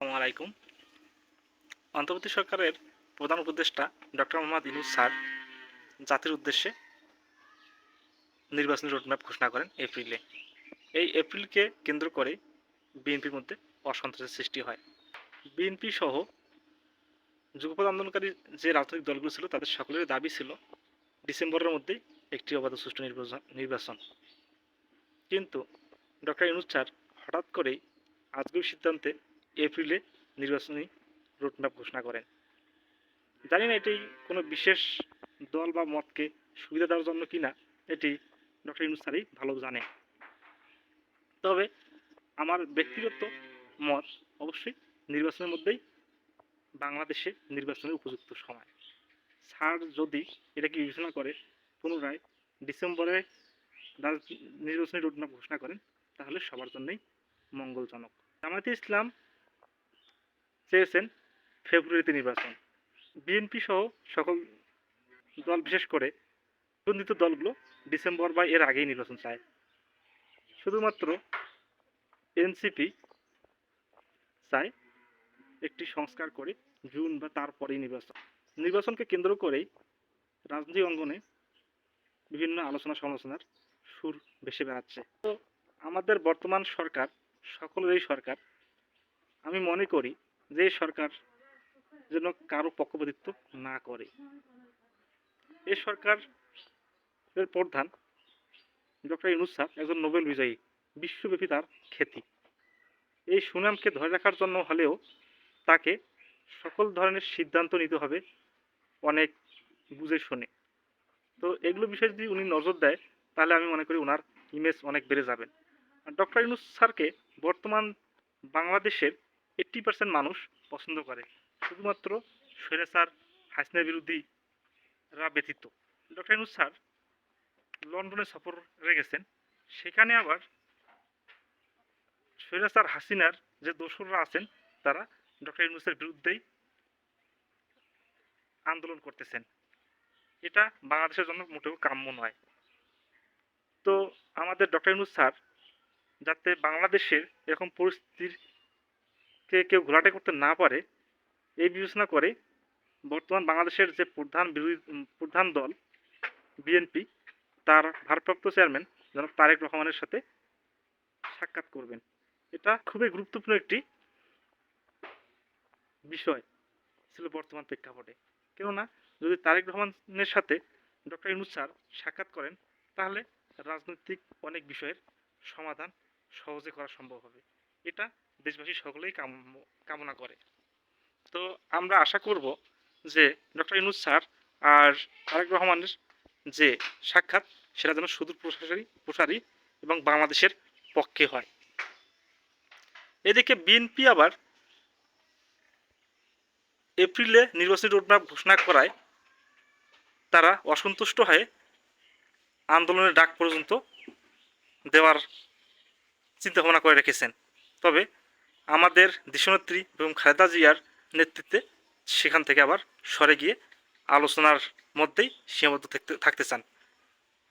আসসালামু আলাইকুম। অন্তর্বর্তী সরকারের প্রধান উপদেষ্টা ডক্টর মোহাম্মদ ইনুস স্যার জাতির উদ্দেশ্যে নির্বাচনী রোডম্যাপ ঘোষণা করেন এপ্রিলে। এই এপ্রিলকে কেন্দ্র করে বিএনপির মধ্যে অসন্তোষের সৃষ্টি হয়। বিএনপি সহ যুগপৎ আন্দোলনকারী যে রাজনৈতিক দলগুলো ছিল, তাদের সকলের দাবি ছিল ডিসেম্বরের মধ্যে একটি অবাধ সুষ্ঠু নির্বাচন নির্বাচন। কিন্তু ডক্টর ইনুস স্যার হঠাৎ করেই আজকের সিদ্ধান্তে এপ্রিলে নির্বাচনী রোডম্যাপ ঘোষণা করেন। জানি না এটি কোনো বিশেষ দল বা মতকে সুবিধা দেওয়ার জন্য কিনা, এটি ডক্টর ইউনুস ভালো জানে তবে আমার ব্যক্তিগত মত অবশ্যই নির্বাচনের মধ্যেই বাংলাদেশে নির্বাচনের উপযুক্ত সময়। স্যার যদি এটাকে বিবেচনা করে পুনরায় ডিসেম্বরে নির্বাচনী রোডম্যাপ ঘোষণা করেন, তাহলে সবার জন্যই মঙ্গলজনক। জামায়াতে ইসলাম চেয়েছেন ফেব্রুয়ারিতে নির্বাচন। বিএনপি সহ সকল দল, বিশেষ করে বন্ধিত দলগুলো ডিসেম্বর বা এর আগেই নির্বাচন চায়। শুধুমাত্র এনসিপি চায় একটি সংস্কার করে জুন বা তারপরেই নির্বাচন। নির্বাচনকে কেন্দ্র করেই রাজনৈতিক অঙ্গনে বিভিন্ন আলোচনা সমালোচনার সুর ভেসে বেড়াচ্ছে। তো আমাদের বর্তমান সরকার, সকলেরই সরকার, আমি মনে করি যে সরকার যেন কারও পক্ষপাতিত্ব না করে। এ সরকারের প্রধান ডক্টর ইউনুস স্যার একজন নোবেল বিজয়ী, বিশ্বব্যাপী তার খ্যাতি। এই সুনামকে ধরে রাখার জন্য হলেও তাকে সকল ধরনের সিদ্ধান্ত নিতে হবে অনেক বুঝে শুনে। তো এগুলো বিষয়ে যদি উনি নজর দেয়, তাহলে আমি মনে করি ওনার ইমেজ অনেক বেড়ে যাবেন আর ডক্টর ইউনুস স্যারকে বর্তমান বাংলাদেশের এইট্টি পার্সেন্ট মানুষ পছন্দ করে। শুধুমাত্র স্বৈরাচার হাসিনা বিরোধীরা ব্যতীত। ডক্টর ইউনুস স্যার লন্ডনে সফরে গেছেন। সেখানে আবার স্বৈরাচার, হাসিনার যে দোসররা আছেন, তারা ডক্টর ইউনুসের বিরুদ্ধেই আন্দোলন করতেছেন। এটা বাংলাদেশের জন্য মোটেও কাম্য নয়। তো আমাদের ডক্টর ইউনুস স্যার যাতে বাংলাদেশের এরকম পরিস্থিতির কে কেউ ঘোলাটে করতে না পারে, এই বিবেচনা করে বর্তমান বাংলাদেশের যে প্রধান বিরোধী প্রধান দল বিএনপি তার ভারপ্রাপ্ত চেয়ারম্যান জনাব তারেক রহমানের সাথে সাক্ষাৎ করবেন। এটা খুবই গুরুত্বপূর্ণ একটি বিষয় ছিল বর্তমান প্রেক্ষাপটে। কেননা, যদি তারেক রহমানের সাথে ডক্টর ইনুস স্যার সাক্ষাৎ করেন, তাহলে রাজনৈতিক অনেক বিষয়ের সমাধান সহজে করা সম্ভব হবে। এটা দেশবাসী সকলেই কাম- কামনা করে। তো আমরা আশা করব যে ডক্টর ইনুস স্যার আর তারেক রহমানের যে সাক্ষাৎ, সেটা যেন সুদূর প্রসারী প্রসারী এবং বাংলাদেশের পক্ষে হয়। এদিকে বিএনপি আবার এপ্রিলে নির্বাচনী রোডম্যাপ ঘোষণা করায় তারা অসন্তুষ্ট হয়ে আন্দোলনের ডাক পর্যন্ত দেওয়ার চিন্তা ভাবনা করে রেখেছেন। তবে আমাদের দেশনেত্রী এবং খালেদা জিয়ার নেতৃত্বে সেখান থেকে আবার সরে গিয়ে আলোচনার মধ্যেই সীমাবদ্ধ থাকতে থাকতে চান।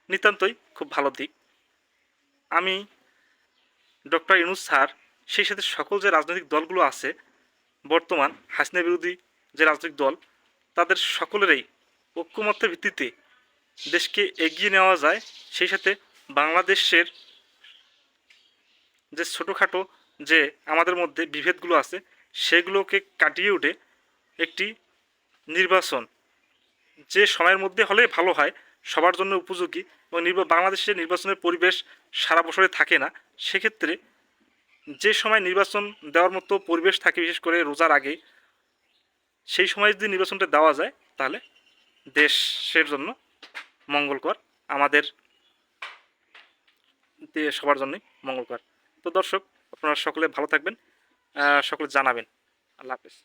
নিতান্তই খুব ভালো দিক। আমি ডক্টর ইনুস স্যার, সেই সাথে সকল যে রাজনৈতিক দলগুলো আছে, বর্তমান হাসিনা বিরোধী যে রাজনৈতিক দল, তাদের সকলেরই ঐক্যমত্যের ভিত্তিতে দেশকে এগিয়ে নেওয়া যায়। সেই সাথে বাংলাদেশের যে ছোটোখাটো যে আমাদের মধ্যে বিভেদগুলো আছে, সেগুলোকে কাটিয়ে উঠে একটি নির্বাচন, যে সময়ের মধ্যে হলে ভালো হয়, সবার জন্য উপযোগী এবং নির্বা- বাংলাদেশের নির্বাচনের পরিবেশ সারা বছরে থাকে না, সেক্ষেত্রে যে সময় নির্বাচন দেওয়ার মতো পরিবেশ থাকে, বিশেষ করে রোজার আগে, সেই সময় যদি নির্বাচনটা দেওয়া যায়, তাহলে দেশের জন্য মঙ্গলকর, আমাদের সবার জন্যই মঙ্গলকর। তো দর্শক আপনারা সকলে ভালো থাকবেন সকলে জানাবেন। আল্লাহ হাফেজ।